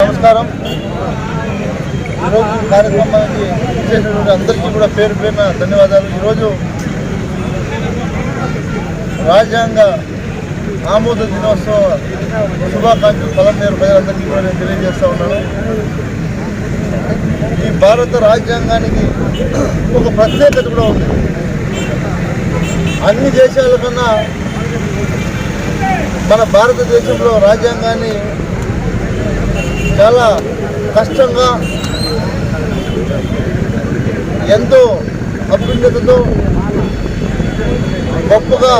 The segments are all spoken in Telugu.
నమస్కారం. ఈరోజు కార్యక్రమానికి చేసినటువంటి అందరికీ కూడా పేరు పేరున ధన్యవాదాలు. ఈరోజు రాజ్యాంగ ఆమోద దినోత్సవ శుభాకాంక్షలు పలమనేరు ప్రజలందరికీ కూడా నేను తెలియజేస్తూ ఉన్నాను. భారత రాజ్యాంగానికి ఒక ప్రత్యేకత కూడా ఉంది. అన్ని దేశాల కన్నా మన భారతదేశంలో రాజ్యాంగాన్ని చాలా కష్టంగా ఎంతో అభ్యున్నతతో గొప్పగా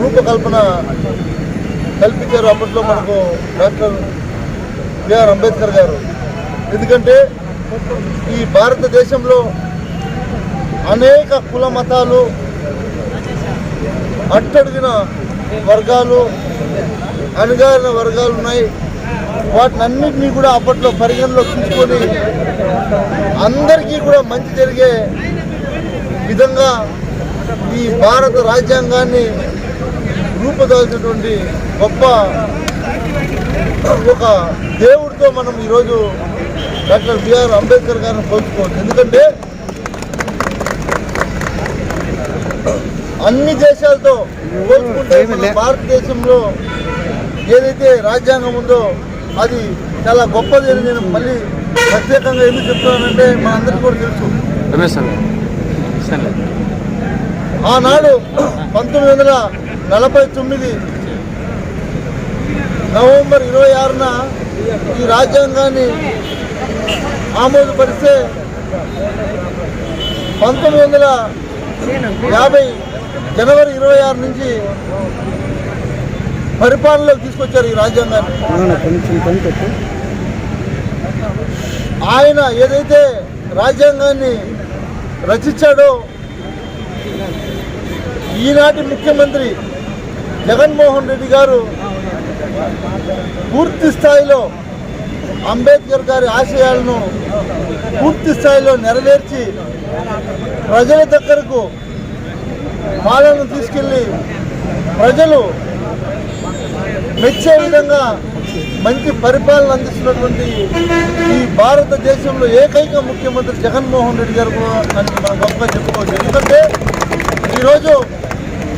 రూపకల్పన కల్పించారు అప్పట్లో మనకు డాక్టర్ బిఆర్ అంబేద్కర్ గారు. ఎందుకంటే ఈ భారతదేశంలో అనేక కుల మతాలు అట్టడిగిన వర్గాలు అణగారిన వర్గాలు ఉన్నాయి. వాటినన్నింటినీ కూడా అప్పట్లో పరిగణలో తీసుకొని అందరికీ కూడా మంచి జరిగే విధంగా ఈ భారత రాజ్యాంగాన్ని రూపుదాల్చినటువంటి గొప్ప ఒక దేవుడితో మనం ఈరోజు డాక్టర్ బిఆర్ అంబేద్కర్ గారిని పోల్చుకోవచ్చు. ఎందుకంటే అన్ని దేశాలతో పోల్చుకుంటే భారతదేశంలో ఏదైతే రాజ్యాంగం ఉందో అది చాలా గొప్పది అని నేను మళ్ళీ ప్రత్యేకంగా ఎందుకు చెప్తున్నానంటే మా అందరికీ కూడా తెలుసు. ఆనాడు పంతొమ్మిది వందల నలభై తొమ్మిది నవంబర్ ఇరవై ఆరున ఈ రాజ్యాంగాన్ని ఆమోదపరిస్తే పంతొమ్మిది వందల యాభై జనవరి ఇరవై ఆరు నుంచి పరిపాలనలోకి తీసుకొచ్చారు ఈ రాజ్యాంగాన్ని. ఆయన ఏదైతే రాజ్యాంగాన్ని రచించాడో ఈనాటి ముఖ్యమంత్రి జగన్మోహన్ రెడ్డి గారు పూర్తి స్థాయిలో అంబేద్కర్ గారి ఆశయాలను పూర్తి స్థాయిలో నెరవేర్చి ప్రజల దగ్గరకు పాలనను తీసుకెళ్ళి ప్రజలు మెచ్చే విధంగా మంచి పరిపాలన అందిస్తున్నటువంటి ఈ భారతదేశంలో ఏకైక ముఖ్యమంత్రి జగన్మోహన్ రెడ్డి గారు అని మనం గొప్పగా చెప్పుకోవచ్చు. ఎందుకంటే ఈరోజు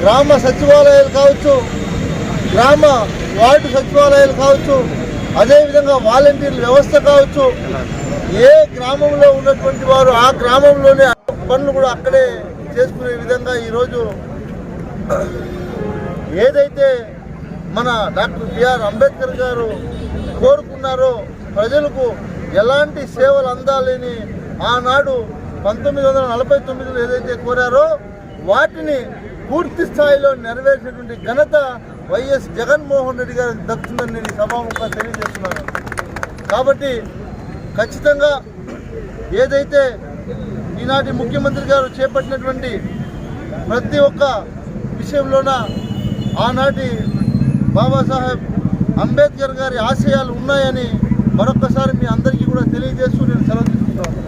గ్రామ సచివాలయాలు కావచ్చు గ్రామ వార్డు సచివాలయాలు కావచ్చు అదేవిధంగా వాలంటీర్ల వ్యవస్థ కావచ్చు ఏ గ్రామంలో ఉన్నటువంటి వారు ఆ గ్రామంలోనే పనులు కూడా అక్కడే చేసుకునే విధంగా ఈరోజు ఏదైతే మన డాక్టర్ బిఆర్ అంబేద్కర్ గారు కోరుకున్నారో ప్రజలకు ఎలాంటి సేవలు అందాలని ఆనాడు పంతొమ్మిది వందల నలభై తొమ్మిదిలో ఏదైతే కోరారో వాటిని పూర్తి స్థాయిలో నెరవేర్చినటువంటి ఘనత వైఎస్ జగన్మోహన్ రెడ్డి గారికి దక్కుతుందని నేను సభాముఖంగా తెలియజేస్తున్నాను. కాబట్టి ఖచ్చితంగా ఏదైతే ఈనాటి ముఖ్యమంత్రి గారు చేపట్టినటువంటి ప్రతి ఒక్క విషయంలోన ఆనాటి బాబాసాహెబ్ అంబేద్కర్ గారి ఆశయాలు ఉన్నాయని మరొకసారి మీ అందరికీ కూడా తెలియజేస్తూ నేను సెలవు తీసుకుంటాను